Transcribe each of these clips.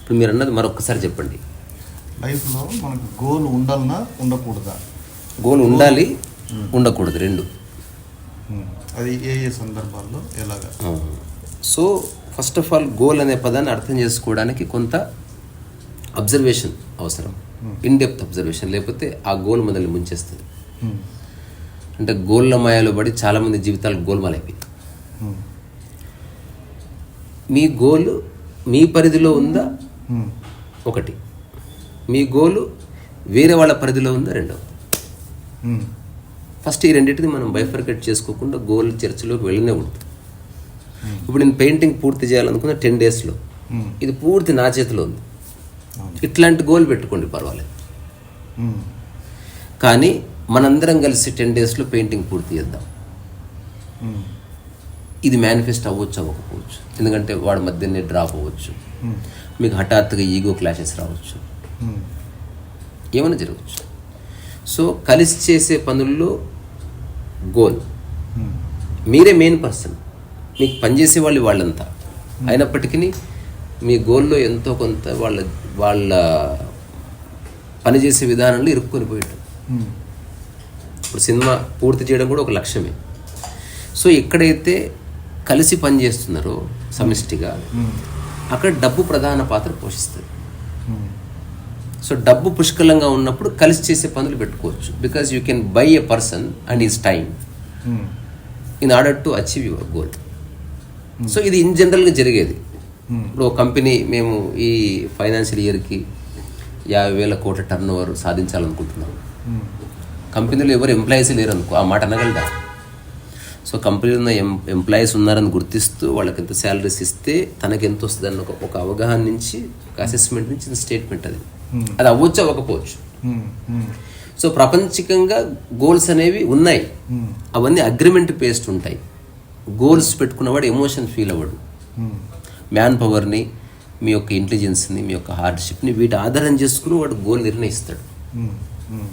ఇప్పుడు మీరు అన్నది మరొకసారి చెప్పండి. లైఫ్లో మనకు గోల్ ఉండాలన్నా ఉండకూడదా? గోల్ ఉండాలి ఉండకూడదు రెండు. అది ఏ ఏ సందర్భాల్లో ఎలాగా. So first of all goal అనే పదాన్ని అర్థం చేసుకోవడానికి కొంత అబ్జర్వేషన్ అవసరం. ఇన్ డెప్త్ అబ్జర్వేషన్ లేకపోతే ఆ గోల్ మనల్ని ముంచేస్తుంది. అంటే గోళ్ళ మాయలో పడి చాలామంది జీవితాలు గోల్మాలైపోయింది. మీ గోల్ మీ పరిధిలో ఉందా. ఒకటి మీ గోలు వేరే వాళ్ళ పరిధిలో ఉందా రెండవది ఉమ్. ఫస్ట్ ఈ రెండింటిని మనం బైఫర్కేట్ చేసుకోకుండా గోల్ చర్చిలోకి వెళ్ళనే ఉండదు ఇప్పుడు నేను పెయింటింగ్ పూర్తి చేయాలనుకున్న టెన్ డేస్లో. ఇది పూర్తి నా చేతిలో ఉంది. ఇట్లాంటి గోల్ పెట్టుకోండి పర్వాలేదు. కానీ మనందరం కలిసి టెన్ డేస్లో పెయింటింగ్ పూర్తి చేద్దాం. ఇది మేనిఫెస్ట్ అవ్వచ్చు అవ్వకపోవచ్చు. ఎందుకంటే వాడి మధ్యనే డ్రాప్ అవ్వచ్చు. మీకు హఠాత్తుగా ఈగో క్లాషెస్ రావచ్చు. ఏమైనా జరగవచ్చు. సో కలిసి చేసే పనుల్లో గోల్ మీరే మెయిన్ పర్సన్ మీకు పనిచేసే వాళ్ళు వాళ్ళంతా. అయినప్పటికీ మీ గోల్లో ఎంతో కొంత వాళ్ళ వాళ్ళ పనిచేసే విధానంలో ఇరుక్కొని పోయాడు ఇప్పుడు సినిమా పూర్తి చేయడం కూడా ఒక లక్ష్యమే సో ఎక్కడైతే కలిసి పనిచేస్తున్నారో సమిష్టిగా. అక్కడ డబ్బు ప్రధాన పాత్ర పోషిస్తుంది. సో డబ్బు పుష్కలంగా ఉన్నప్పుడు కలిసి చేసే పనులు పెట్టుకోవచ్చు because you can buy a person and his time. In order to achieve your goal so ఇది ఇన్ జనరల్గా జరిగేది. ఇప్పుడు కంపెనీ మేము ఈ ఫైనాన్షియల్ ఇయర్కి యాభై వేల కోట్ల టర్న్ ఓవర్ సాధించాలనుకుంటున్నాం ఉమ్. కంపెనీలో ఎవరు ఎంప్లాయీస్ లేరు అనుకో ఆ మాట అనగలడా సో కంపెనీలో ఉన్న ఎం ఎంప్లాయీస్ ఉన్నారని గుర్తిస్తూ వాళ్ళకి ఎంత శాలరీస్ ఇస్తే తనకి ఎంత వస్తుంది అన్న ఒక ఒక అవగాహన నుంచి ఒక అసెస్మెంట్ నుంచి స్టేట్మెంట్ అది Hmm. అది అవ్వచ్చు అవ్వకపోవచ్చు ఉమ్. ఉమ్. సో ప్రపంచికంగా గోల్స్ అనేవి ఉన్నాయి. అవన్నీ అగ్రిమెంట్ పేస్ట్ ఉంటాయి గోల్స్ పెట్టుకున్నవాడు ఎమోషన్ ఫీల్ అవ్వడు. మ్యాన్ పవర్ని మీ యొక్క ఇంటెలిజెన్స్ని మీ యొక్క హార్డ్షిప్ని వీటి ఆధారం చేసుకుని వాడు గోల్ నిర్ణయిస్తాడు.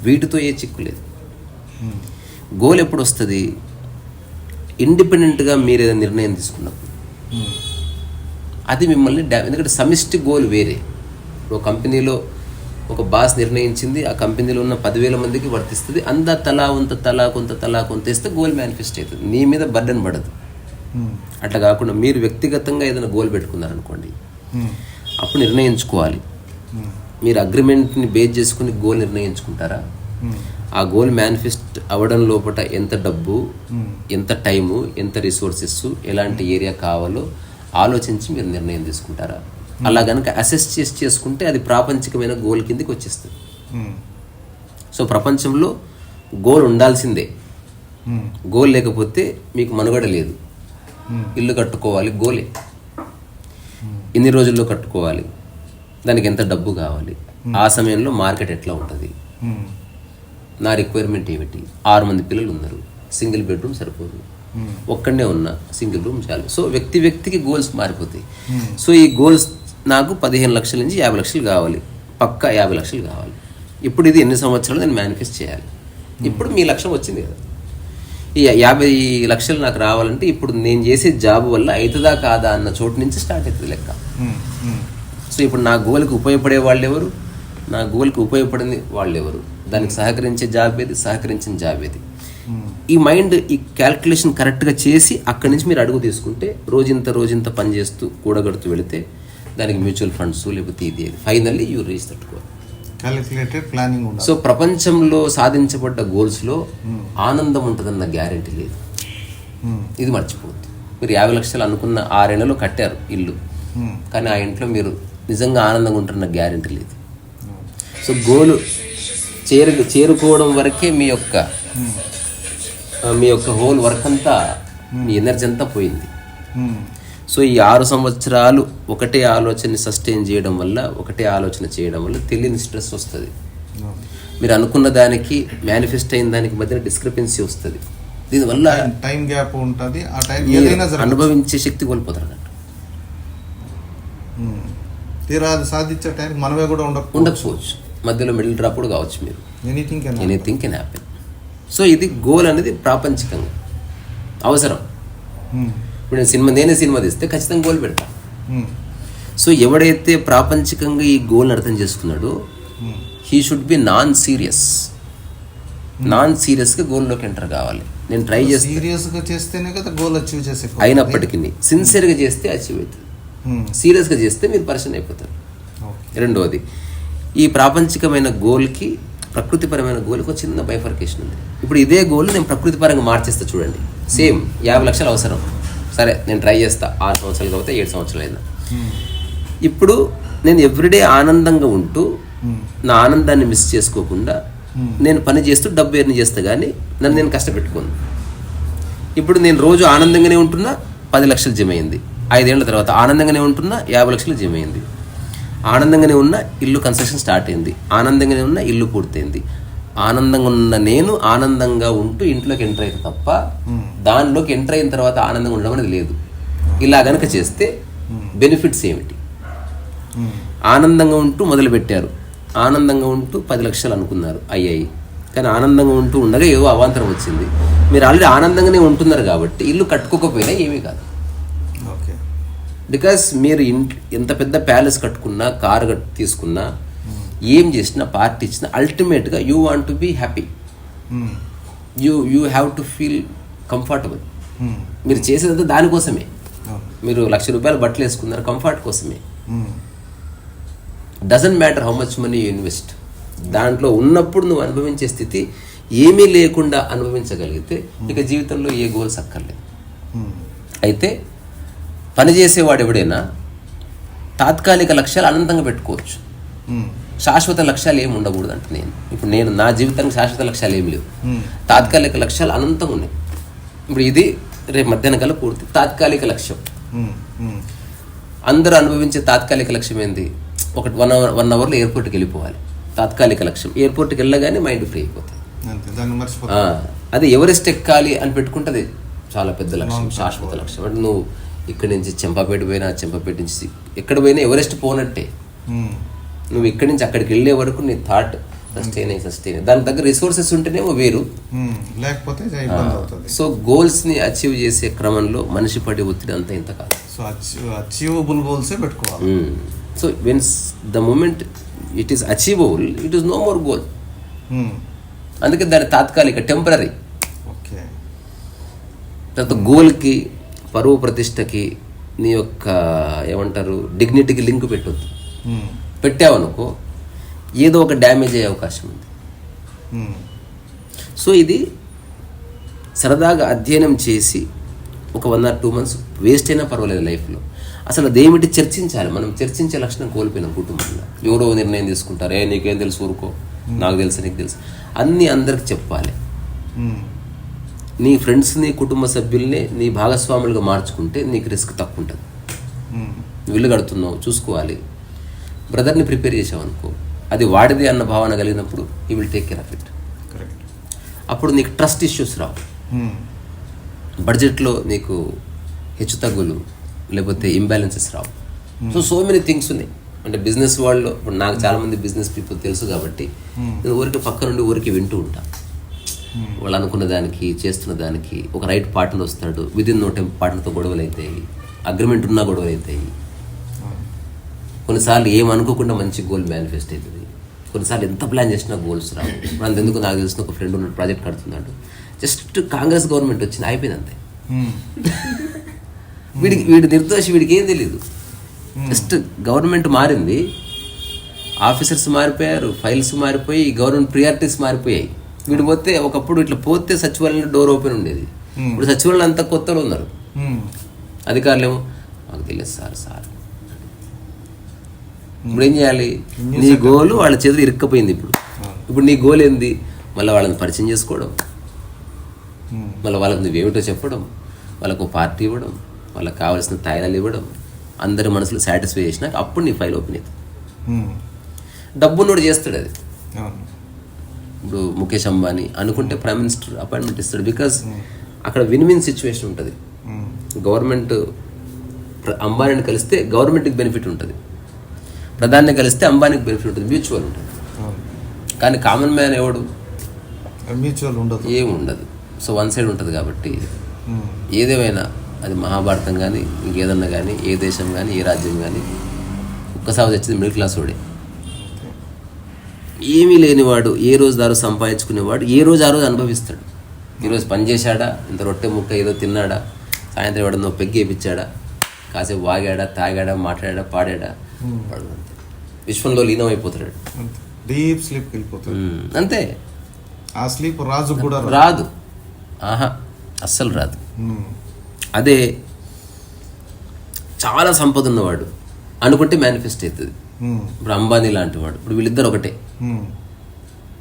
వీటితో ఏ చిక్కు లేదు. గోల్ ఎప్పుడు వస్తుంది ఇండిపెండెంట్గా మీరు ఏదైనా నిర్ణయం తీసుకున్నప్పుడు. అది మిమ్మల్ని ఎందుకంటే సమిష్టి గోల్ వేరే ఒక కంపెనీలో ఒక బాస్ నిర్ణయించింది ఆ కంపెనీలో ఉన్న పదివేల మందికి వర్తిస్తుంది అంద తలా కొంత తలా కొంత తలా కొంత ఇస్తే గోల్ మేనిఫెస్ట్ అవుతుంది నీ మీద బర్డన్ పడదు. అట్లా కాకుండా మీరు వ్యక్తిగతంగా ఏదైనా గోల్ పెట్టుకున్నారనుకోండి. అప్పుడు నిర్ణయించుకోవాలి. మీరు అగ్రిమెంట్ని బేస్ చేసుకుని గోల్ నిర్ణయించుకుంటారా ఉమ్. ఆ గోల్ మేనిఫెస్ట్ అవ్వడం లోపల ఎంత డబ్బు ఉమ్. ఎంత టైము ఎంత రిసోర్సెస్ ఎలాంటి ఏరియా కావాలో ఆలోచించి మీరు నిర్ణయం తీసుకుంటారా అలా కనుక అసెస్ చేసి చేసుకుంటే అది ప్రాపంచికమైన గోల్ కిందకి వచ్చేస్తుంది. సో ప్రపంచంలో గోల్ ఉండాల్సిందే. గోల్ లేకపోతే మీకు మనుగడ లేదు. ఇల్లు కట్టుకోవాలి గోలే ఇన్ని రోజుల్లో కట్టుకోవాలి దానికి ఎంత డబ్బు కావాలి? ఆ సమయంలో మార్కెట్ ఎట్లా ఉంటుంది. నా రిక్వైర్మెంట్ ఏమిటి? ఆరు మంది పిల్లలు ఉన్నారు. సింగిల్ బెడ్రూమ్ సరిపోదు. ఒక్కడనే ఉన్న సింగిల్ రూమ్ చాలు. సో వ్యక్తి వ్యక్తికి గోల్స్ మారిపోతాయి. సో ఈ గోల్స్ నాకు పదిహేను లక్షల నుంచి యాభై లక్షలు కావాలి. పక్కా యాభై లక్షలు కావాలి. ఇప్పుడు ఇది ఎన్ని సంవత్సరాలు నేను మేనిఫెస్ట్ చేయాలి? ఇప్పుడు మీ లక్ష్యం వచ్చింది కదా. ఈ యాభై లక్షలు నాకు రావాలంటే ఇప్పుడు నేను చేసే జాబ్ వల్ల అవుతుందా కాదా అన్న చోటు నుంచి స్టార్ట్ అవుతుంది లెక్క. సో ఇప్పుడు నా గోల్కి ఉపయోగపడే వాళ్ళు ఎవరు నా గోల్కి ఉపయోగపడింది వాళ్ళు ఎవరు దానికి సహకరించే జాబ్ ఏది? సహకరించిన జాబ్ ఏది? ఉమ్. ఈ మైండ్ ఈ క్యాల్కులేషన్ కరెక్ట్గా చేసి అక్కడి నుంచి మీరు అడుగు తీసుకుంటే రోజంత రోజంత పని చేస్తూ కూడగడుతూ వెళితే దానికి మ్యూచువల్ ఫండ్స్ లేకపోతే ఇది అది ఫైనల్లీ యూ రీచ్ తట్టుకో క్యాలిక్యులేటెడ్ ప్లానింగ్ సో ప్రపంచంలో సాధించబడ్డ గోల్స్లో ఆనందం ఉంటుందన్న గ్యారంటీ లేదు. ఉమ్. ఇది మర్చిపోవద్దు. మీరు యాభై లక్షలు అనుకున్న ఆరేళ్ళలో కట్టారు ఇల్లు. కానీ ఆ ఇంట్లో మీరు నిజంగా ఆనందంగా ఉంటున్న గ్యారంటీ లేదు. సో గోలు చేరు చేరుకోవడం వరకే మీ యొక్క. ఆ, మీ యొక్క హోల్ వర్క్ అంతా మీ ఎనర్జీ అంతా పోయింది. సో ఈ ఆరు సంవత్సరాలు ఒకటే ఆలోచనని సస్టైన్ చేయడం వల్ల ఒకటే ఆలోచన చేయడం వల్ల తెలియని స్ట్రెస్ వస్తుంది. మీరు అనుకున్న దానికి మేనిఫెస్ట్ అయిన దానికి మధ్యన డిస్క్రిపెన్సీ వస్తుంది. దీనివల్ల టైం గ్యాప్ ఉంటుంది. ఆ టైం అనుభవించే శక్తి కోల్పోతారు అన్నట్టు. తీరా అది సాధించే టైం మనమే కూడా ఉండకపో ఉండకపోవచ్చు. మధ్యలో మిడిల్ డ్రాప్ కూడా కావచ్చు మీరు. Anything can anything can happen so ఇది గోల్ అనేది ప్రాపంచికంగా అవసరం. ఉమ్, ఇప్పుడు నేను సినిమా నేనే సినిమా తీస్తే ఖచ్చితంగా గోల్ పెడతా. సో ఎవడైతే ప్రాపంచికంగా ఈ గోల్ని అర్థం చేసుకున్నాడో he should be non serious non సీరియస్గా గోల్లోకి ఎంటర్ కావాలి. నేను ట్రై చేస్తే. సీరియస్గా చేస్తేనే కదా గోల్ అచీవ్ చేసే అయినప్పటికీ సిన్సియర్గా చేస్తే అచీవ్ అవుతుంది. సీరియస్గా చేస్తే మీరు పరిచయం అయిపోతారు. రెండవది ఈ ప్రాపంచికమైన గోల్కి ప్రకృతిపరమైన గోల్కి ఒక చిన్న బైఫర్కేషన్ ఉంది. ఇప్పుడు ఇదే గోల్ నేను ప్రకృతిపరంగా మార్చేస్తా చూడండి. సేమ్ యాభై లక్షలు అవసరం. సరే నేను ట్రై చేస్తా. ఆరు సంవత్సరాలు కాబట్టి ఏడు సంవత్సరాలు అయినా. ఇప్పుడు నేను ఎవ్రీడే ఆనందంగా ఉంటూ నా ఆనందాన్ని మిస్ చేసుకోకుండా నేను పని చేస్తూ డబ్బు ఎర్న్ చేస్తా కానీ నన్ను నేను కష్టపెట్టుకోను. ఇప్పుడు నేను రోజు ఆనందంగానే ఉంటున్నా పది లక్షలు జమ అయింది. ఐదేళ్ళ తర్వాత ఆనందంగానే ఉంటున్నా యాభై లక్షలు జమ అయింది. ఆనందంగానే ఉన్న ఇల్లు కన్స్ట్రక్షన్ స్టార్ట్ అయింది. ఆనందంగానే ఉన్న ఇల్లు పూర్తయింది. ఆనందంగా ఉన్న నేను ఆనందంగా ఉంటూ ఇంట్లోకి ఎంటర్ అయితే తప్ప దానిలోకి ఎంటర్ అయిన తర్వాత ఆనందంగా ఉండడం అనేది లేదు. ఇలా గనక చేస్తే బెనిఫిట్స్ ఏమిటి? ఆనందంగా ఉంటూ మొదలు పెట్టారు ఆనందంగా ఉంటూ పది లక్షలు అనుకున్నారు అయ్యాయి కానీ ఆనందంగా ఉంటూ ఉండగా ఏవో అవాంతరం వచ్చింది. మీరు ఆల్రెడీ ఆనందంగానే ఉంటున్నారు కాబట్టి ఇల్లు కట్టుకోకపోయినా ఏమీ కాదు. బికాస్ మీరు ఎంత పెద్ద ప్యాలెస్ కట్టుకున్నా కారు తీసుకున్నా ఏం చేసినా పార్టీ ఇచ్చినా అల్టిమేట్గా you want to be happy you you have to feel comfortable మీరు చేసేదంతా దానికోసమే. మీరు లక్ష రూపాయలు బట్టలు వేసుకున్నారు కంఫర్ట్ కోసమే. Doesn't matter how much money you invest దాంట్లో ఉన్నప్పుడు నువ్వు అనుభవించే స్థితి ఏమీ లేకుండా అనుభవించగలిగితే ఇక జీవితంలో ఏ గోల్స్ అక్కర్లేదు ఉమ్, అయితే పనిచేసేవాడు ఎవడైనా తాత్కాలిక లక్ష్యాలు అనంతంగా పెట్టుకోవచ్చు. శాశ్వత లక్ష్యాలు ఏమి ఉండకూడదు అంటే నేను. ఇప్పుడు నేను నా జీవితానికి శాశ్వత లక్ష్యాలు ఏమి లేవు. తాత్కాలిక లక్ష్యాలు అనంతంగా ఉన్నాయి. ఇప్పుడు ఇది రేపు మధ్యాహ్నం కల్లా పూర్తి. తాత్కాలిక లక్ష్యం. అందరూ అనుభవించే తాత్కాలిక లక్ష్యం ఏంది? ఒక వన్ అవర్ వన్ అవర్లో ఎయిర్పోర్ట్కి వెళ్ళిపోవాలి. తాత్కాలిక లక్ష్యం. ఎయిర్పోర్ట్కి వెళ్ళగానే మైండ్ ఫ్రీ అయిపోతుంది. అది ఎవరెస్ట్ ఎక్కాలి అని పెట్టుకుంటే అది చాలా పెద్ద లక్ష్యం శాశ్వత లక్ష్యం. అంటే నువ్వు ఇక్కడి నుంచి చెంపాపేట పోయినా చెంపాపేట నుంచి ఎక్కడ పోయినా ఎవరెస్ట్ పోనట్టే. నువ్వు ఇక్కడి నుంచి అక్కడికి వెళ్ళే వరకు నీ థాట్ సస్టైన్ అయ్యి సస్టైన్ దాని దగ్గర రిసోర్సెస్ ఉంటేనేమో వేరు. లేకపోతే సో గోల్స్ని అచీవ్ చేసే క్రమంలో మనిషి పడే ఒత్తిడి అంత ఇంత కాదు సో అచీవబుల్ గోల్సే పెట్టుకోవాలి. So once the moment it is achievable it is no more goal అందుకే దాని తాత్కాలిక టెంపరీ ఓకే. తర్వాత గోల్కి పరువు ప్రతిష్టకి నీ యొక్క ఏమంటారు డిగ్నిటీకి లింక్ పెట్టొద్దు. ఉమ్, పెట్టావనుకో ఏదో ఒక డ్యామేజ్ అయ్యే అవకాశం ఉంది. ఉమ్, సో ఇది సరదాగా అధ్యయనం చేసి ఒక one or two months waste అయినా పర్వాలేదు లైఫ్లో. అసలు అదేమిటి చర్చించాలి? మనం చర్చించే లక్షణం కోల్పోయిన కుటుంబంలో. ఎవరో నిర్ణయం తీసుకుంటారు. ఏ నీకేం తెలుసు ఊరుకో. నాకు తెలుసు నీకు తెలుసు. అన్నీ అందరికి చెప్పాలి. నీ ఫ్రెండ్స్ని కుటుంబ సభ్యుల్ని నీ భాగస్వాములుగా మార్చుకుంటే నీకు రిస్క్ తక్కువ ఉంటుంది నువ్వు కడుతున్నావు చూసుకోవాలి. బ్రదర్ని ప్రిపేర్ చేసావు అనుకో అది వాడిది అన్న భావన కలిగినప్పుడు he will take care of it correct అప్పుడు నీకు ట్రస్ట్ ఇష్యూస్ రావు. బడ్జెట్లో నీకు హెచ్చుతగ్గులు లేకపోతే ఇంబ్యాలెన్సెస్ రావు. సో సో మెనీ థింగ్స్ ఉన్నాయి. అంటే బిజినెస్ వరల్డ్లో ఇప్పుడు నాకు చాలామంది బిజినెస్ పీపుల్ తెలుసు కాబట్టి నేను ఊరికి పక్క నుండి ఊరికి వింటూ ఉంటా. వాళ్ళు అనుకున్న దానికి చేస్తున్న దానికి ఒక రైట్ పార్ట్నర్ వస్తాడు. విదిన్ నో టైం పార్ట్నర్తో గొడవలు అవుతాయి అగ్రిమెంట్ ఉన్నా గొడవలు అవుతాయి. కొన్నిసార్లు ఏం అనుకోకుండా మంచి గోల్ మేనిఫెస్ట్ అవుతుంది. కొన్నిసార్లు ఎంత ప్లాన్ చేసినా గోల్స్ రావు. ఇప్పుడు అంతెందుకు నాకు తెలిసిన ఒక ఫ్రెండ్ ఉన్నాడు ప్రాజెక్ట్ కడుతున్నాడు. జస్ట్ కాంగ్రెస్ గవర్నమెంట్ వచ్చింది అయిపోయింది అంతే. ఉమ్, వీడికి వీడి నిర్దోషి వీడికి ఏం తెలియదు జస్ట్ గవర్నమెంట్ మారింది. ఆఫీసర్స్ మారిపోయారు ఫైల్స్ మారిపోయి గవర్నమెంట్ ప్రియారిటీస్ మారిపోయాయి. వీడు పోతే ఒకప్పుడు ఇట్లా పోతే సచివాలయంలో డోర్ ఓపెన్ ఉండేది. ఇప్పుడు సచివాలయం అంతా కొత్తలో ఉన్నారు. ఉమ్, అధికారులేమో మాకు తెలియదు సార్ సార్. ఇప్పుడు ఏం చేయాలి? నీ గోలు వాళ్ళ చేతిలో ఇరుక్కపోయింది ఇప్పుడు. ఇప్పుడు నీ గోల్ ఏంది? మళ్ళీ వాళ్ళని పరిచయం చేసుకోవడం. మళ్ళీ వాళ్ళకి నువ్వేమిటో చెప్పడం. వాళ్ళకు పార్టీ ఇవ్వడం. వాళ్ళకి కావాల్సిన తాయిలాలు ఇవ్వడం. అందరి మనసులో సాటిస్ఫై చేసినాక అప్పుడు నీ ఫైల్ ఓపెన్ అవుతుంది డబ్బున్నోడు చేస్తాడు అది. ఇప్పుడు ముఖేష్ అంబానీ అనుకుంటే ప్రైమ్ మినిస్టర్ అపాయింట్మెంట్ ఇస్తాడు బికాస్ అక్కడ విన్ విన్ సిచ్యువేషన్ ఉంటుంది. ఉమ్, గవర్నమెంట్ అంబానీని కలిస్తే గవర్నమెంట్కి బెనిఫిట్ ఉంటుంది. ప్రధాన్ని కలిస్తే అంబానీకి బెనిఫిట్ ఉంటుంది. మ్యూచువల్ ఉంటుంది. అవును కానీ కామన్ మ్యాన్ ఎవడు? మ్యూచువల్ ఉండదు. ఏం ఉండదు. సో వన్ సైడ్ ఉంటుంది కాబట్టి ఏదేమైనా అది మహాభారతం కానీ ఇంకేదన్నా కానీ ఏ దేశం కానీ ఏ రాజ్యం కానీ ఒక్కసారి వచ్చింది మిడిల్ క్లాస్ వాడే. ఏమీ లేనివాడు ఏ రోజు దారు సంపాదించుకునేవాడు ఏ రోజు ఆ రోజు అనుభవిస్తాడు. ఈరోజు పని చేశాడా? ఇంత రొట్టె ముక్క ఏదో తిన్నాడా? సాయంత్రం ఎవడన్నో పెగ్గి వేపించాడా? కాసేపు వాగాడా తాగాడా మాట్లాడా పాడాడా. విశ్వంలో లీనమైపోతాడు. అంతే. డీప్ స్లీప్ వెళ్ళిపోతుంది ఉమ్, అంతే. ఆ స్లీప్ రాజు కూడా రాదు. ఆహా అస్సలు రాదు. అదే చాలా సంపద ఉన్నవాడు. అనుకుంటే మేనిఫెస్ట్ అవుతుంది. ఇప్పుడు అంబానీ లాంటి వాడు. ఇప్పుడు వీళ్ళిద్దరు ఒకటే.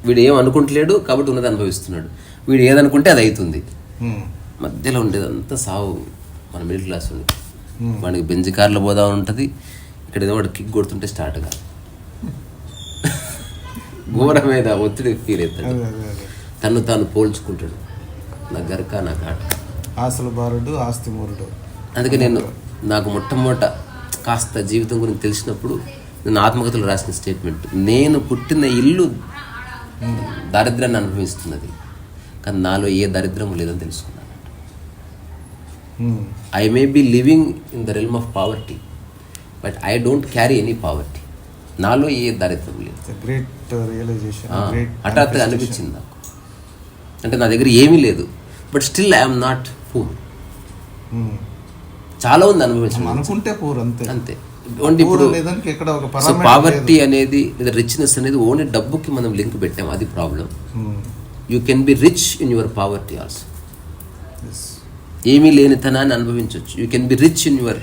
వీడు ఏం అనుకుంటలేడు కాబట్టి ఉన్నది అనుభవిస్తున్నాడు. వీడు ఏదనుకుంటే అది అవుతుంది. మధ్యలో ఉండేది అంతా సావు. మన మిడిల్ క్లాస్ ఉంది. వాడికి బెంజ్ కార్లో పోదా ఉంటుంది. ఇక్కడ ఏదో వాడు కిక్ కొడుతుంటే స్టార్ట్ కాదు. ఘోరమైన ఒత్తిడి ఫీల్ అవుతాడు. తను తాను పోల్చుకుంటాడు. నా గరక నా కాట. ఆశల బారుడు ఆస్తి మూరుడు. అందుకే నేను నాకు మొట్టమొదట కాస్త జీవితం గురించి తెలిసినప్పుడు నేను ఆత్మకథలు రాసిన స్టేట్మెంట్ నేను పుట్టిన ఇల్లు దారిద్ర్యాన్ని అనుభవిస్తున్నది. కానీ నాలో ఏ దరిద్రం లేదని తెలుసుకున్నాను. I may be living in the realm of poverty but I don't carry any poverty నాలో ఏ దారిద్రం లేదు. గ్రేట్ రియలైజేషన్ గ్రేట్ హఠాత్తుగా అనిపించింది నాకు. అంటే నా దగ్గర ఏమీ లేదు but still I'm not poor చాలా ఉంది అనుభవించడం అనుకుంటే పూర్ అంతే. అంతే. ఓన్లీ ఇప్పుడు సో పావర్టీ అనేది లేదా రిచ్నెస్ అనేది ఓన్లీ డబ్బుకి మనం లింక్ పెట్టాం అది problem you can be rich in your poverty also ఏమీ లేనితనాన్ని అనుభవించవచ్చు you can be rich in your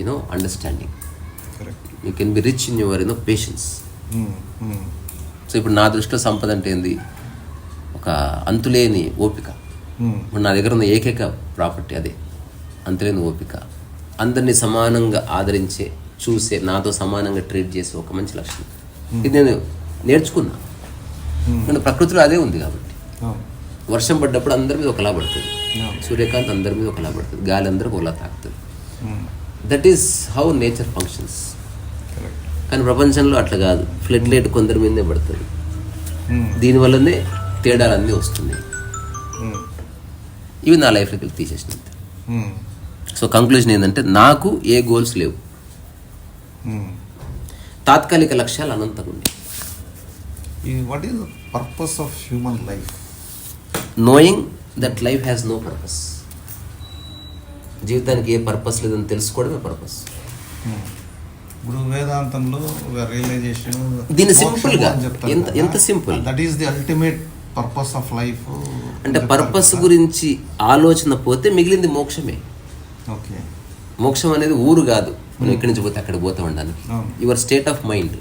you know understanding you can be rich in your you know patience so ఇప్పుడు నా దృష్టిలో సంపద అంటే ఏంది? ఒక అంతులేని ఓపిక. ఇప్పుడు నా దగ్గర ఉన్న ఏకైక ప్రాపర్టీ అదే. అంతులేని ఓపిక. అందరినీ సమానంగా ఆదరించే చూసే నాతో సమానంగా ట్రీట్ చేసే ఒక మంచి లక్షణం. ఇది నేను నేర్చుకున్నా. ఎందుకంటే ప్రకృతిలో అదే ఉంది కాబట్టి. వర్షం పడ్డప్పుడు అందరి మీద ఒకలా పడుతుంది. సూర్యకాంత్ అందరి మీద ఒకలా పడుతుంది. గాలి అందరికి ఒకలా తాకుతుంది. That is how nature functions కానీ ప్రపంచంలో అట్లా కాదు. ఫ్లడ్ లైట్ కొందరి మీదే పడుతుంది. దీనివల్లనే తేడాలన్నీ వస్తున్నాయి. ఇవి నా లైఫ్లోకి వెళ్ళి తీసేసినంత సో కంక్లూజన్ ఏంటంటే నాకు ఏ గోల్స్ లేవు. తాత్కాలిక లక్ష్యాలు ఉన్నాయి what is purpose of human life knowing that life has no purpose జీవితానికి ఏ పర్పస్ లేదని తెలుసుకోవడమే పర్పస్ ఇప్పుడు వేదాంతంలో ఒక రియలైజేషన్ దీన్ని simple గా, ఎంత- ఎంత simple? That is the ultimate purpose of life అంటే పర్పస్ గురించి ఆలోచన పోతే మిగిలింది మోక్షమే. మోక్షం అనేది ఊరు కాదు. మనం ఇక్కడి నుంచి పోతే అక్కడ పోతా అవును. యువర్ స్టేట్ ఆఫ్ మైండ్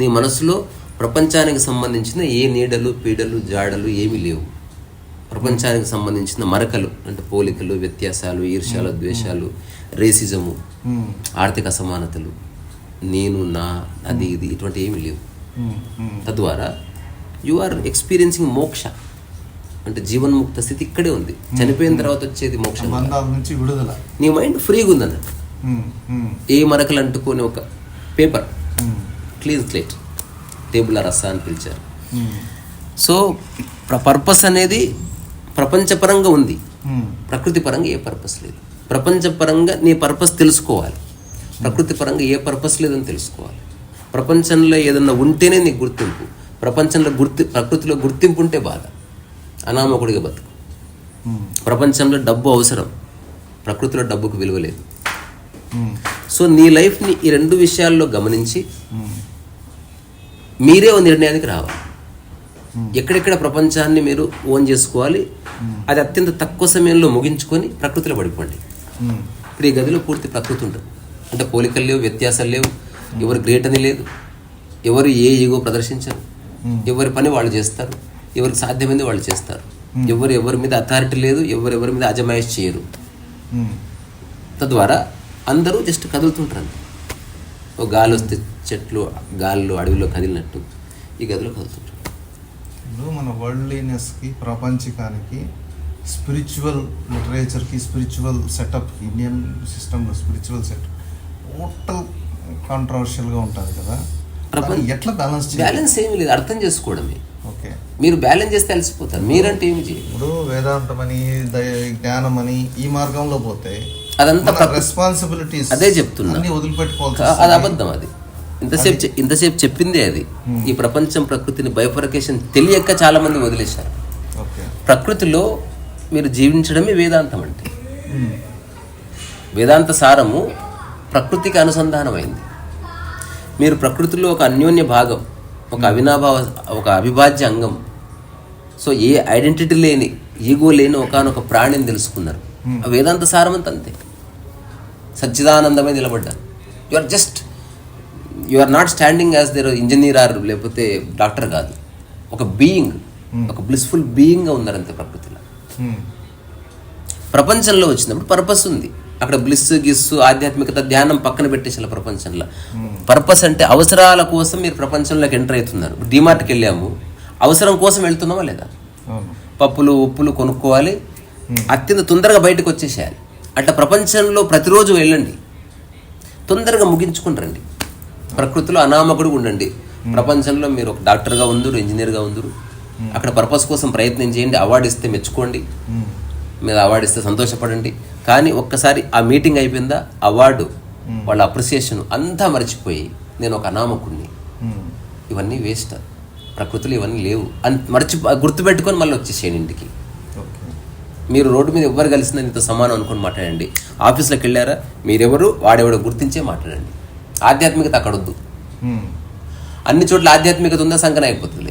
నీ మనసులో ప్రపంచానికి సంబంధించిన ఏ నీడలు పీడలు జాడలు ఏమీ లేవు. ప్రపంచానికి సంబంధించిన మరకలు అంటే పోలికలు వ్యత్యాసాలు ఈర్ష్యాలు ద్వేషాలు రేసిజము ఆర్థిక అసమానతలు నేను నా అది ఇది ఇటువంటి ఏమీ లేవు. తద్వారా యు ఆర్ ఎక్స్పీరియన్సింగ్ మోక్ష. అంటే జీవన్ముక్త స్థితి ఇక్కడే ఉంది. చనిపోయిన తర్వాత వచ్చేది మోక్షం నుంచి విడుదల. నీ మైండ్ ఫ్రీగా ఉందన్నట్టు ఉమ్, ఉమ్, ఏ మరకలు అంటుకొని ఒక పేపర్. Clean slate. టేబుల్ రస అని పిలిచారు. సో పర్పస్ అనేది ప్రపంచపరంగా ఉంది. ప్రకృతి పరంగా ఏ పర్పస్ లేదు. ప్రపంచపరంగా నీ పర్పస్ తెలుసుకోవాలి. ప్రకృతి పరంగా ఏ పర్పస్ లేదని తెలుసుకోవాలి. ప్రపంచంలో ఏదన్నా ఉంటేనే నీకు గుర్తింపు. ప్రపంచంలో గుర్తి ప్రకృతిలో గుర్తింపు ఉంటే బాధ. అనామకుడిగా బతుకు. ప్రపంచంలో డబ్బు అవసరం. ప్రకృతిలో డబ్బుకు విలువ లేదు. సో నీ లైఫ్ని ఈ రెండు విషయాల్లో గమనించి మీరే ఓ నిర్ణయానికి రావాలి. ఎక్కడెక్కడ ప్రపంచాన్ని మీరు ఓన్ చేసుకోవాలి అది అత్యంత తక్కువ సమయంలో ముగించుకొని ప్రకృతిలో పడిపోండి. ప్రీ ఇప్పుడు ఈ గదిలో పూర్తి ప్రకృతి ఉంటుంది. అంటే పోలికలు లేవు వ్యత్యాసాలు లేవు. ఎవరు గ్రేట్ అని లేదు. ఎవరు ఏ ఈగో ప్రదర్శించరు. ఎవరి పని వాళ్ళు చేస్తారు. ఎవరికి సాధ్యమైంది వాళ్ళు చేస్తారు. ఎవరు ఎవరి మీద అథారిటీ లేదు ఎవరు ఎవరి మీద అజమాయిష్ చేయరు. తద్వారా అందరూ జస్ట్ కదులుతుంటారు. ఓ గాలి వస్తే చెట్లు గాలిలో అడవిలో కదిలినట్టు ఈ గదిలో కదులుతుంటారు. ఇప్పుడు మన వరల్డ్లీనెస్కి ప్రపంచకానికి స్పిరిచువల్ లిటరేచర్కి స్పిరిచువల్ సెటప్కి ఇండియన్ సిస్టంలో స్పిరిచువల్ సెటప్ టోటల్ కాంట్రవర్షియల్గా ఉంటుంది కదా. ఎట్లా బ్యాలెన్స్ బ్యాలెన్స్ ఏమీ లేదు అర్థం చేసుకోవడమే. మీరు బ్యాలెన్స్ చేస్తే అలసిపోతారు. మీరంటే ఏమి చేయరు. ఇప్పుడు వేదాంతమని జ్ఞానమని ఈ మార్గంలో పోతే అదంతా రెస్పాన్సిబిలిటీస్ అదే చెప్తున్నా. కా- అది. అబద్ధం అది. ఇంతసేపు ఇంతసేపు చెప్పిందే అది. ఈ ప్రపంచం ప్రకృతిని బైఫర్కేషన్ తెలియక చాలా మంది వదిలేశారు ప్రకృతిలో మీరు జీవించడమే వేదాంతం అంటే. వేదాంత సారము ప్రకృతికి అనుసంధానమైంది. మీరు ప్రకృతిలో ఒక అన్యోన్య భాగం ఒక అవినాభావ ఒక అవిభాజ్య అంగం. సో ఏ ఐడెంటిటీ లేని ఈగో లేని ఒకనొక ప్రాణిని తెలుసుకున్నారు. ఆ వేదాంత సారం అంతా అంతే. సచ్చిదానందమే నిలబడ్డారు. You are just you are not standing as there engineer or లేకపోతే డాక్టర్ కాదు. ఒక బీయింగ్ ఒక బ్లిస్ఫుల్ బీయింగ్గా ఉన్నారు అంతే ప్రకృతిలో. ఉమ్. ప్రపంచంలో వచ్చినప్పుడు పర్పస్ ఉంది. అక్కడ బ్లిస్ గిస్సు ఆధ్యాత్మికత ధ్యానం పక్కన పెట్టేసాల ప్రపంచంలో. పర్పస్ అంటే అవసరాల కోసం మీరు ప్రపంచంలోకి ఎంటర్ అవుతున్నారు. డిమార్ట్కి వెళ్ళాము. అవసరం కోసం వెళ్తున్నామా లేదా? పప్పులు ఉప్పులు కొనుక్కోవాలి. అత్యంత తొందరగా బయటకు వచ్చేసేయాలి. అట్లా ప్రపంచంలో ప్రతిరోజు వెళ్ళండి. తొందరగా ముగించుకుని రండి. ప్రకృతిలో అనామకుడు ఉండండి. ప్రపంచంలో మీరు ఒక డాక్టర్గా ఉందరు ఇంజనీర్గా ఉందరు. అక్కడ పర్పస్ కోసం ప్రయత్నం చేయండి. అవార్డు ఇస్తే మెచ్చుకోండి. మీరు అవార్డు ఇస్తే సంతోషపడండి. కానీ ఒక్కసారి ఆ మీటింగ్ అయిపోయిందా అవార్డు వాళ్ళ అప్రిసియేషన్ అంతా మర్చిపోయి నేను ఒక అనామకుణ్ణి. ఇవన్నీ వేస్ట్ ప్రకృతిలో ఇవన్నీ లేవు. అని మర్చి గుర్తుపెట్టుకొని మళ్ళీ వచ్చేసేయండి ఇంటికి. మీరు రోడ్డు మీద ఎవ్వరు కలిసిన ఇంత సమానం అనుకొని మాట్లాడండి. ఆఫీస్లోకి వెళ్ళారా? మీరెవరు? వాడెవడో గుర్తించే మాట్లాడండి. ఆధ్యాత్మికత అక్కడ వద్దు ఉమ్. అన్ని చోట్ల ఆధ్యాత్మికత ఉందా సంకన అయిపోతుంది.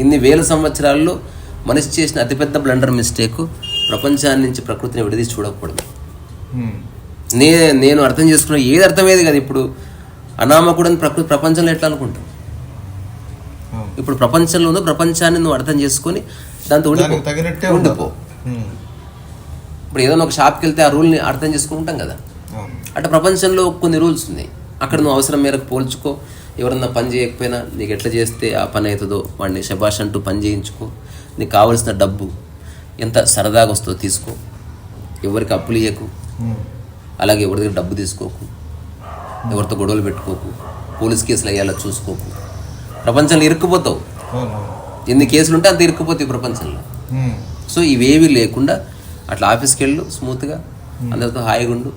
ఇన్ని వేల సంవత్సరాల్లో మనిషి చేసిన అతిపెద్ద బ్లండర్ మిస్టేక్ ప్రపంచాన్ని నుంచి ప్రకృతిని విడదీసి చూడకపోవడం ఉమ్. నే నేను అర్థం చేసుకున్న ఏది అర్థమయ్యేది కదా. ఇప్పుడు అనామకుడని ప్రకృతి ప్రపంచంలో ఎట్లా అనుకుంటాం. ఇప్పుడు ప్రపంచంలో ఉందో ప్రపంచాన్ని నువ్వు అర్థం చేసుకొని దాంతో ఉండిపో. ఉండిపో. ఇప్పుడు ఏదైనా ఒక షాప్కి వెళ్తే ఆ రూల్ని అర్థం చేసుకుంటాం కదా. అట్లా ప్రపంచంలో కొన్ని రూల్స్ ఉన్నాయి. అక్కడ నువ్వు అవసరం మేరకు పోల్చుకో. ఎవరన్నా పని చేయకపోయినా నీకు ఎట్లా చేస్తే ఆ పని అవుతుందో వాడిని శబాష్ అంటూ పని చేయించుకో. నీకు కావలసిన డబ్బు ఎంత సరదాగా వస్తుందో తీసుకో. ఎవరికి అప్పులు ఇయ్యకు. ఉమ్. అలాగే ఎవరి దగ్గర డబ్బు తీసుకోకు. ఎవరితో గొడవలు పెట్టుకోకు. పోలీస్ కేసులు అయ్యేలా చూసుకోకు. ప్రపంచంలో ఇరుక్కుపోతావు. ఎన్ని కేసులు ఉంటే అంత ఇరుక్కుపోతాయి ప్రపంచంలో. ఉమ్. సో ఇవేవి లేకుండా అట్లా ఆఫీస్కి వెళ్ళు స్మూత్గా. అందరితో హాయిగా ఉండు.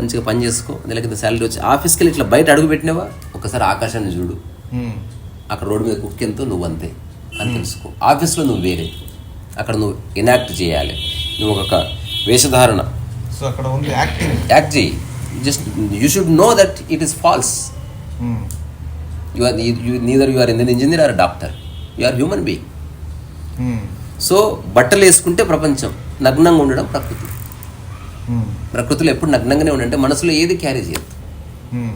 మంచిగా పని చేసుకో. నెలకి ఇంత శాలరీ వచ్చి ఆఫీస్కి వెళ్ళి ఇట్లా బయట అడుగు పెట్టినావా? ఒకసారి ఆకాశాన్ని చూడు. అక్కడ రోడ్డు మీద కుక్ ఎంతో నువ్వు అంతే అని తెలుసుకో. ఆఫీస్లో నువ్వు వేరే. అక్కడ నువ్వు ఎనాక్ట్ చేయాలి నువ్వు ఒక వేషధారణ సో అక్కడ ఉంది యాక్టింగ్ యాక్ట్ చేయి just you should know that it is false. You are you neither you are Indian engineer or doctor you are human being. So బట్టలు వేసుకుంటే ప్రపంచం నగ్నంగా ఉండడం ప్రకృతి ఉమ్. ప్రకృతిలో ఎప్పుడు నగ్నంగానే ఉండంటే మనసులో ఏది క్యారీ చేయదు ఉమ్.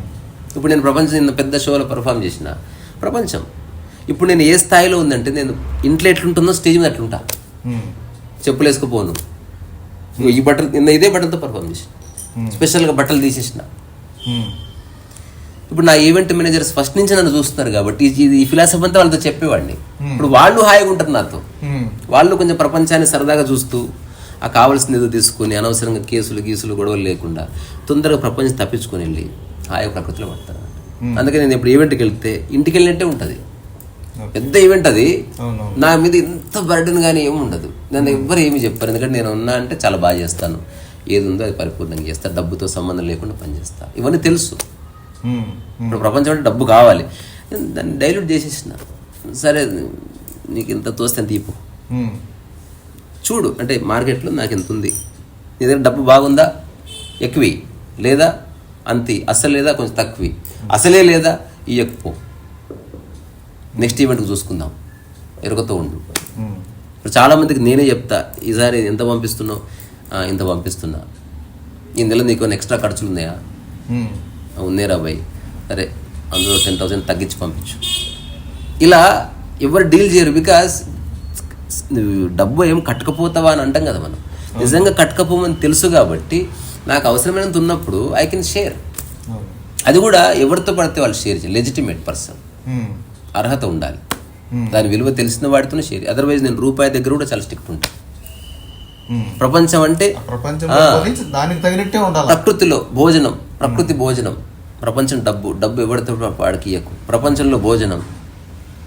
ఇప్పుడు నేను ప్రపంచం ఇంత పెద్ద షోలో పర్ఫామ్ చేసిన ప్రపంచం ఇప్పుడు నేను ఏ స్థాయిలో ఉందంటే నేను ఇంట్లో ఎట్లుంటుందో స్టేజ్ మీద అట్లుంటా ఉమ్. చెప్పులు వేసుకుపోను ఈ బట్టలు నిన్న ఇదే బట్టలతో పర్ఫామ్ చేసిన స్పెషల్గా బట్టలు తీసేసిన. ఇప్పుడు నా ఈవెంట్ మేనేజర్స్ ఫస్ట్ నుంచి నన్ను చూస్తున్నారు కాబట్టి ఇది- ఈ ఫిలాసఫీ అంతా వాళ్ళతో చెప్పేవాడిని. ఇప్పుడు వాళ్ళు హాయిగా ఉంటారు నాతో. వాళ్ళు కొంచెం ప్రపంచాన్ని సరదాగా చూస్తూ ఆ కావాల్సింది ఏదో తీసుకొని అనవసరంగా కేసులు గీసులు గొడవలు లేకుండా తొందరగా ప్రపంచం తప్పించుకొని వెళ్ళి హాయిగా ప్రకృతిలో పడతారు. అందుకే నేను ఇప్పుడు ఈవెంట్కి వెళ్తే ఇంటికి వెళ్ళినట్టే ఉంటుంది. పెద్ద ఈవెంట్ అది. నా మీద ఇంత బర్డెన్ కానీ ఏమి ఉండదు. నన్ను ఎవ్వరు ఏమి చెప్పారు. ఎందుకంటే నేను ఉన్నా అంటే చాలా బాగా చేస్తాను. ఏది ఉందో అది పరిపూర్ణంగా చేస్తా. డబ్బుతో సంబంధం లేకుండా పనిచేస్తా. ఇవన్నీ తెలుసు. ఇప్పుడు ప్రపంచం అంటే డబ్బు కావాలి. నేను దాన్ని డైల్యూట్ చేసేసిన. సరే నీకు ఇంత తోస్తే తీపు. చూడు. అంటే మార్కెట్లో నాకు ఎంత ఉంది? నీ దగ్గర డబ్బు బాగుందా? ఎక్కువి. లేదా? అంతి. అసలు లేదా? కొంచెం తక్కువి. అసలే లేదా? ఈ ఎక్కువ నెక్స్ట్ ఈవెంట్కి చూసుకుందాం. ఎరుకతో ఉండు. ఇప్పుడు చాలామందికి నేనే చెప్తా ఈసారి ఎంత పంపిస్తున్నావు? "ఆ, ఇంత పంపిస్తున్నా. ఈ నెల నీకు ఎక్స్ట్రా ఖర్చులు ఉన్నాయా? ఉమ్. "ఆ, ఉన్నాయి రా భయ్ సరే అందులో టెన్ థౌసండ్ తగ్గించి పంపించు. ఇలా ఎవరు డీల్ చేయరు బికాస్ నువ్వు డబ్బు ఏం కట్టకపోతావా అని అంటాం కదా మనం. నిజంగా కట్టకపోమని తెలుసు కాబట్టి నాకు అవసరమైనంత ఉన్నప్పుడు ఐ కెన్ షేర్. అది కూడా ఎవరితో పడితే వాళ్ళు షేర్ చేయాలి లెజిటిమేట్ పర్సన్. అర్హత ఉండాలి. దాని విలువ తెలిసిన వాడితోనే షేర్ అదర్వైజ్ నేను రూపాయి దగ్గర కూడా చాలా స్ట్రిక్ట్ ఉంటాను. ప్రపంచం అంటే ప్రకృతిలో భోజనం ప్రకృతి భోజనం. ప్రపంచం డబ్బు డబ్బు ఎవరితో వాడికి ఇయ్యకు. ప్రపంచంలో భోజనం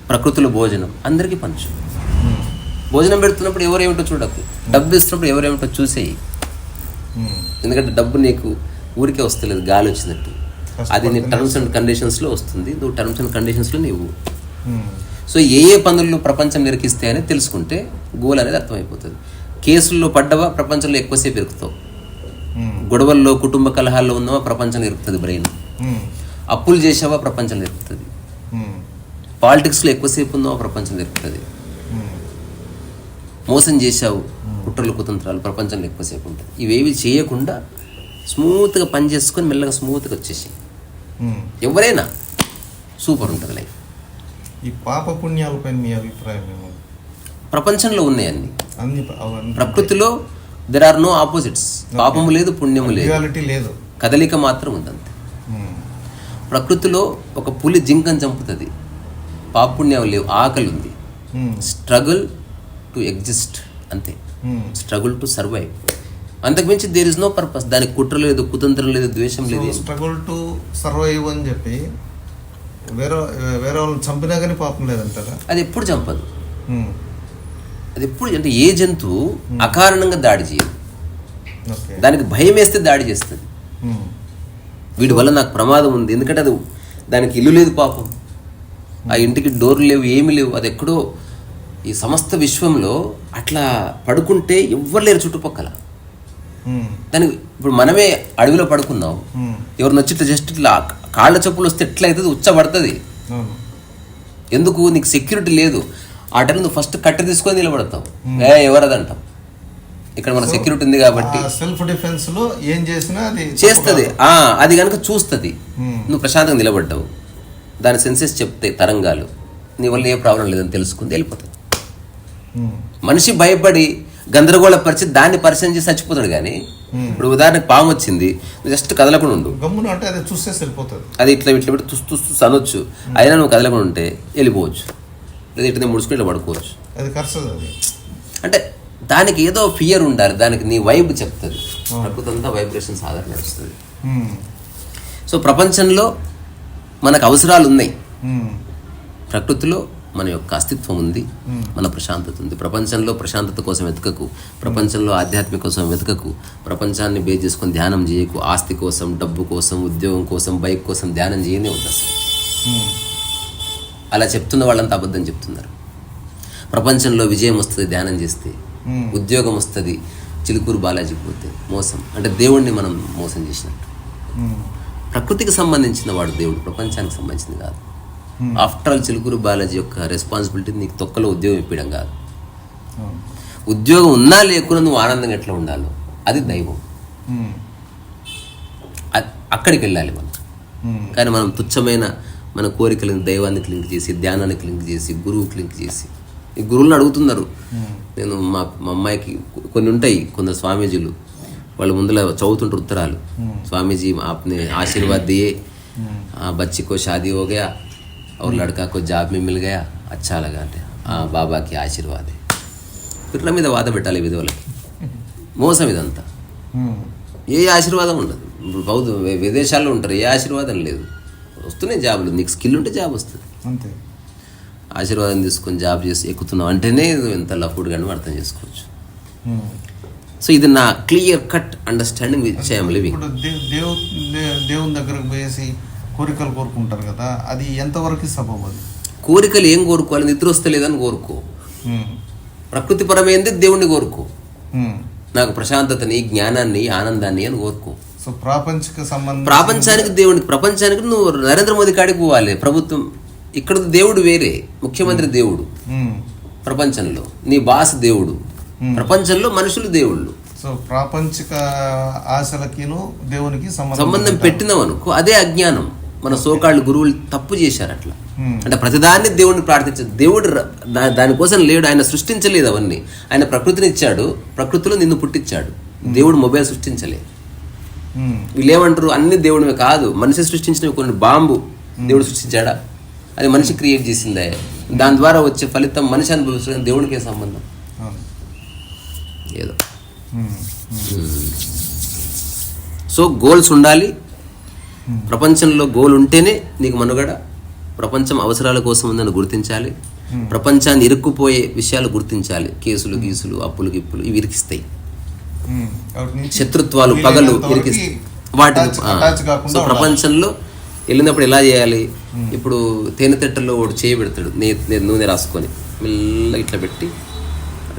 ప్రకృతిలో భోజనం అందరికీ పంచు. భోజనం పెడుతున్నప్పుడు ఎవరేమిటో చూడకు. డబ్బు ఇస్తున్నప్పుడు ఎవరేమిటో చూసేయి. ఎందుకంటే డబ్బు నీకు ఊరికే వస్తలేదు గాలి వచ్చినట్టు. అది నీ టర్మ్స్ అండ్ కండిషన్స్లో వస్తుంది. నువ్వు టర్మ్స్ అండ్ కండిషన్స్లో నీవు. సో ఏ ఏ పనులు ప్రపంచం నిరకిస్తాయని తెలుసుకుంటే గోల్ అనేది అర్థమైపోతుంది కేసుల్లో పడ్డవా ప్రపంచంలో ఎక్కువసేపు ఇరుకుతావు. గొడవల్లో కుటుంబ కలహాల్లో ఉన్నావా ప్రపంచం ఇరుకుతుంది బ్రెయిన్. అప్పులు చేసావా ప్రపంచం ఇరుకుతుంది. పాలిటిక్స్లో ఎక్కువసేపు ఉన్నావా ప్రపంచం ఇరుకుతుంది. మోసం చేశావు కుట్రలు కుతంత్రాలు ప్రపంచంలో ఎక్కువసేపు ఉంటుంది ఇవేవి చేయకుండా స్మూత్గా పని చేసుకొని మెల్లగా స్మూత్గా వచ్చేసి. ఎవరైనా సూపర్ ఉంటుంది లైఫ్ ఈ పాప పుణ్యాలపై మీ అభిప్రాయం ప్రపంచంలో ఉన్నాయి అన్ని అవన్నీ ప్రకృతిలో దెర్ ఆర్ నో ఆపోజిట్స్ పాపము లేదు పుణ్యము లేదు. లేదు. కదలిక మాత్రం ఉందంతే. ప్రకృతిలో ఒక పులి జింకను చంపుతుంది. పాపుణ్యం లేవు ఆకలి ఉంది. స్ట్రగుల్ టు ఎగ్జిస్ట్ అంతే. స్ట్రగుల్ టు సర్వైవ్ అంతకుమించి దేర్ ఇస్ నో పర్పస్ దానికి కుట్ర లేదు కుతంత్రం లేదు ద్వేషం లేదు స్ట్రగుల్ టు సర్వైవ్ అని చెప్పి వేరే వేరే వాళ్ళని చంపినా కానీ పాపం లేదంటారా? అది ఎప్పుడు చంపదు. అది ఎప్పుడు అంటే ఏ జంతువు అకారణంగా దాడి చేయదు. దానికి భయం వేస్తే దాడి చేస్తుంది. వీడి వల్ల నాకు ప్రమాదం ఉంది. ఎందుకంటే అది దానికి ఇల్లు లేదు పాపం. ఆ ఇంటికి డోర్లు లేవు ఏమీ లేవు. అది ఎక్కడో ఈ సమస్త విశ్వంలో అట్లా పడుకుంటే ఎవ్వరు లేరు చుట్టుపక్కల. దానికి ఇప్పుడు మనమే అడవిలో పడుకున్నాం. ఉమ్. ఎవరు నచ్చి ఇట్లా జస్ట్ ఇట్లా కాళ్ళ చెప్పులు వస్తే ఎట్లా అవుతుంది? ఉచ్చబడుతుంది. ఎందుకు? నీకు సెక్యూరిటీ లేదు. ఆ టైం నువ్వు ఫస్ట్ కట్టె తీసుకొని నిలబడతావు. ఏ ఎవరదంటావు? ఇక్కడ మన సెక్యూరిటీ ఉంది కాబట్టి. సెల్ఫ్ డిఫెన్స్లో ఏం చేసినా అది చేస్తుంది. ఆ అది కనుక చూస్తుంది. నువ్వు ప్రశాంతంగా నిలబడ్డావు. దాని సెన్సెస్ చెప్తే తరంగాలు. నీ వల్ల ఏ ప్రాబ్లం లేదని తెలుసుకుంది వెళ్ళిపోతుంది. మనిషి భయపడి గందరగోళ పరిచి దాన్ని పరిచయం చేసి చచ్చిపోతాడు కానీ ఇప్పుడు ఉదాహరణకు పాము వచ్చింది జస్ట్ కదలకుండా ఉండు. గమ్మున అంటే అది చూసేసి వెళ్ళిపోతుంది అది ఇట్లా ఇట్లా పెట్టి తుస్ తుస్ తుస్ అనొచ్చు అయినా నువ్వు కదలకుండా ఉంటే వెళ్ళిపోవచ్చు. లేదా ఇట్లా ముడుచుకుని ఇట్లా పడుకోవచ్చు. అది కరుస్తుంది అది. అంటే దానికి ఏదో ఫియర్ ఉండాలి దానికి నీ వైబ్ చెప్తుంది. ప్రకృతి అంతా వైబ్రేషన్స్ ఆధార నడుస్తుంది. సో ప్రపంచంలో మనకు అవసరాలు ఉన్నాయి. ప్రకృతిలో మన యొక్క అస్తిత్వం ఉంది మన ప్రశాంతత ఉంది ప్రపంచంలో ప్రశాంతత కోసం వెతకకు ప్రపంచంలో ఆధ్యాత్మిక కోసం వెతకకు ప్రపంచాన్ని బేస్ చేసుకొని ధ్యానం చేయకు ఆస్తి కోసం డబ్బు కోసం ఉద్యోగం కోసం బైక్ కోసం ధ్యానం చేయనే ఉంది అసలు ఉమ్. అలా చెప్తున్న వాళ్ళంతా అబద్ధం చెప్తున్నారు ప్రపంచంలో విజయం వస్తుంది ధ్యానం చేస్తే. ఉద్యోగం వస్తుంది చిలుకూరు బాలాజీకి పోతే మోసం అంటే దేవుణ్ణి మనం మోసం చేసినట్టు. ప్రకృతికి సంబంధించిన వాడు దేవుడు ప్రపంచానికి సంబంధించింది కాదు Hmm. After all Chilkur Balaji యొక్క రెస్పాన్సిబిలిటీ నీకు తొక్కలో ఉద్యోగం ఇప్పడం కాదు. Hmm. ఉద్యోగం ఉన్నా లేకున్నా నువ్వు ఆనందంగా ఎట్లా ఉండాలో? అది దైవం. Hmm. అక్కడికి వెళ్ళాలి మనం. కానీ మనం తుచ్చమైన మన కోరికలను దైవానికి లింక్ చేసి ధ్యానానికి లింక్ చేసి గురువుకి లింక్ చేసి ఈ గురువులను అడుగుతున్నారు. నేను మా మా అమ్మాయికి కొన్ని ఉంటాయి కొందరు స్వామీజీలు. వాళ్ళ ముందర చదువుతుంటారు ఉత్తరాలు. స్వామీజీ ఆప్నే ఆశీర్వాద్ దియే. బచ్చికో షాదీ ఓగా और लड़का को जॉब में मिल गया अच्छा लगा అంటే हाँ బాబా కి ఆశీర్వాదే పిట్ల మీద వాత పెట్టాలి విధవులకి మోసం ఇదంతా ఉమ్. ఏ ఆశీర్వాదం ఉండదు ఇప్పుడు బౌద్ధ వి- విదేశాల్లో ఉంటారు ఏ ఆశీర్వాదం లేదు వస్తున్నాయి జాబులు నీకు స్కిల్ ఉంటే జాబ్ వస్తుంది అంతే ఆశీర్వాదం తీసుకొని జాబ్ చేసి ఎక్కుతున్నావు అంటేనే ఇది ఎంత లఫ్డ్ కానీ అర్థం చేసుకోవచ్చు ఉమ్. సో ఇది నా clear cut understanding which I'm living ఇప్పుడు దే- దేవు దే- దేవుని దగ్గరకు పోయేసి కోరికలు కోరుకుంటారు కదా అది ఎంతవరకు సబబు అది? కోరికలు ఏం కోరుకోవాలి నిద్ర వస్తలేదని కోరుకో. ప్రకృతిపరమైంది దేవుణ్ణి కోరుకో. నాకు ప్రశాంతతని జ్ఞానాన్ని ఆనందాన్ని అని కోరుకో. సో ప్రాపంచిక సంబంధం ప్రపంచానికి దేవునికి ప్రపంచానికి నువ్వు నరేంద్ర మోదీ కాడికి పోవాలి. ప్రభుత్వం ఇక్కడ దేవుడు వేరే ముఖ్యమంత్రి దేవుడు. ప్రపంచంలో. నీ బాస్ దేవుడు. ప్రపంచంలో మనుషులు దేవుళ్ళు. సో ప్రాపంచిక ఆశలకిను దేవునికి సంబంధం సంబంధం పెట్టినాం అనుకో అదే అజ్ఞానం. మన సోకాళ్ళు గురువులు తప్పు చేశారు అట్లా. Hmm. అంటే ప్రతిదాన్ని దేవుడిని ప్రార్థించారు దేవుడు దానికోసం లేడు ఆయన సృష్టించలేదు అవన్నీ. ఆయన ప్రకృతిని ఇచ్చాడు ప్రకృతిలో నిన్ను పుట్టించాడు. దేవుడు మొబైల్ సృష్టించలేదు ఉమ్. వీళ్ళు ఏమంటారు? అన్ని దేవుడివి కాదు మనిషి సృష్టించినవి కొన్ని బాంబు దేవుడు సృష్టించాడా? అది మనిషి క్రియేట్ చేసిందే. దాని ద్వారా వచ్చే ఫలితం మనిషి అనుభవించడం దేవుడికి సంబంధం. ఏదో. సో గోల్స్ ఉండాలి ప్రపంచంలో గోల్ ఉంటేనే నీకు మనుగడ. ప్రపంచం అవసరాల కోసం ఉందని గుర్తించాలి. ప్రపంచాన్ని ఇరుక్కుపోయే విషయాలు గుర్తించాలి. కేసులు గీసులు అప్పులు గిప్పులు ఇవి ఇరికిస్తాయి. శత్రుత్వాలు పగలు ఇరికిస్తాయి. వాటిని సో. ప్రపంచంలో వెళ్ళినప్పుడు ఎలా చేయాలి? ఇప్పుడు తేనెతెట్టల్లో ఒకటి చేయి పెడతాడు నే నే- నూనె రాసుకొని. మెల్లగా ఇట్లా పెట్టి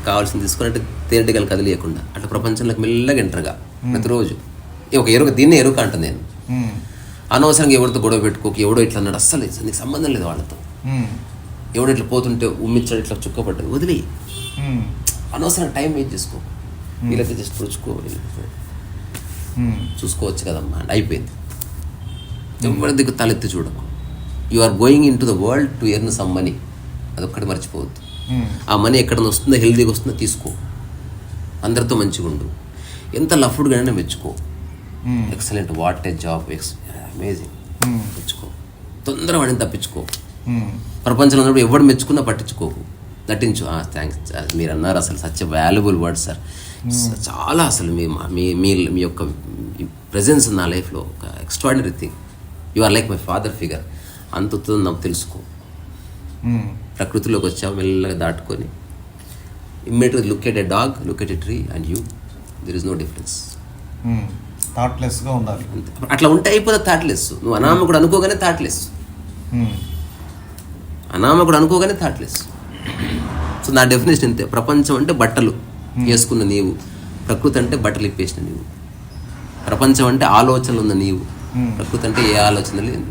కావాల్సింది తీసుకొని అంటే తేనెటీగలు కదిలియకుండా. అట్లా ప్రపంచంలోకి మెల్లగా ఎంటర్గా ప్రతిరోజు. ఒక ఎరుక దీన్నే ఎరుక అంట నేను. అనవసరంగా ఎవరితో గొడవ పెట్టుకోక ఎవడో ఇట్లా అన్నాడు. అస్సలు నీకు సంబంధం లేదు వాళ్ళతో. ఎవడో ఇట్లా పోతుంటే ఉమ్మిచ్చాడు ఇట్లా చుక్కపడ్డాడు వదిలేయి ఉమ్. అనవసరం టైం వేస్ట్ చేసుకో వీళ్ళకి జస్ట్ ఉమ్. చూసుకోవచ్చు కదమ్మా అయిపోయింది. ఎవరి దగ్గర తలెత్తి చూడకు. You are going into the world to earn some money అదొక్కటి మర్చిపోవద్దు. ఆ మనీ ఎక్కడ వస్తుందో హెల్దీగా వస్తుందో తీసుకో. అందరితో మంచిగా ఉండు ఎంత లఫ్డ్గానే మెచ్చుకో. ఎక్సలెంట్ వాట్ ఏ జాబ్ ఎక్స్ అమేజింగ్. మెచ్చుకో తొందర వాడిని తప్పించుకో. ఉమ్. ప్రపంచంలో ఉన్నప్పుడు ఎవడు మెచ్చుకున్నా పట్టించుకోకు. నటించు థ్యాంక్స్ మీరు అన్నారు అసలు సచ్ వాల్యుబుల్ వర్డ్ సార్ చాలా అసలు మీ మీ మీ మీ యొక్క ప్రజెన్స్ నా లైఫ్లో ఒక extraordinary thing you are like my father figure అంత నాకు తెలుసుకో. ఉమ్. ప్రకృతిలోకి వచ్చావు మెల్లగా దాటుకొని. ఇమ్మీడియట్గా look at a dog look at a tree and you there is no difference. థాట్లెస్గా ఉండాలి. అంతే అట్లా ఉంటే అయిపోతే థాట్లెస్ నువ్వు అనామకుడు అనుకోగానే థాట్లెస్. అనామకుడు అనుకోగానే థాట్లెస్ సో నా డెఫినేషన్ ఇంతే. ప్రపంచం అంటే బట్టలు వేసుకున్న నీవు. ప్రకృతి అంటే బట్టలు ఇప్పేసిన నీవు. ప్రపంచం అంటే ఆలోచనలు ఉన్న నీవు. ప్రకృతి అంటే ఏ ఆలోచన లేదు